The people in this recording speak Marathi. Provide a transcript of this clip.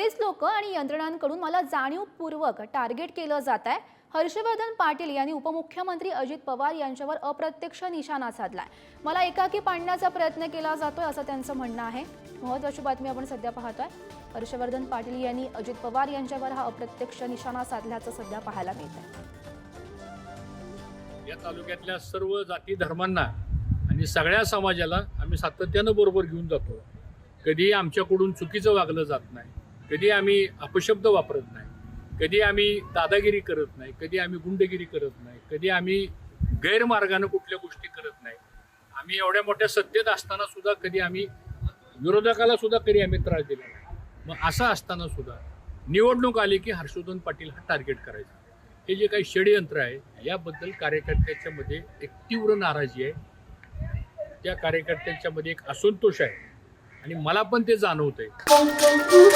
बरेच लोक आणि यंत्रणांकडून मला जाणीवपूर्वक टार्गेट केलं जात आहे. हर्षवर्धन पाटील यांनी उपमुख्यमंत्री अजित पवार यांच्यावर अप्रत्यक्ष निशाणा साधलाय. मला एकाकी पाडण्याचा प्रयत्न केला जातोय असं त्यांचं म्हणणं आहे. महत्वाची बातमी आपण सध्या पाहतोय. हर्षवर्धन पाटील यांनी अजित पवार यांच्यावर हा अप्रत्यक्ष निशाणा साधल्याचं सध्या पाहायला मिळत आहे या तालुक्यातल्या सर्व जाती धर्मांना आणि सगळ्या समाजाला आम्ही सातत्यानं बरोबर घेऊन जातो. कधीही आमच्याकडून चुकीचं वागलं जात नाही. कधी आम्ही अपशब्द वापरत नाही कधी आम्ही दादागिरी करत नाही कधी आम्ही गुंडगिरी करत नाही कधी आम्ही गैरमार्गानं कुठल्या गोष्टी करत नाही. आम्ही एवढ्या मोठ्या सत्तेत असताना सुद्धा कधी आम्ही विरोधकाला सुद्धा कधी आम्ही त्रास दिला नाही. मग असं असताना सुद्धा निवडणूक आली की हर्षवर्धन पाटील हा टार्गेट करायचा. हे जे काही षडयंत्र आहे याबद्दल कार्यकर्त्याच्या मध्ये एक तीव्र नाराजी आहे. त्या कार्यकर्त्यांच्या मध्ये एक असंतोष आहे. आणि मला पण ते जाणवत आहे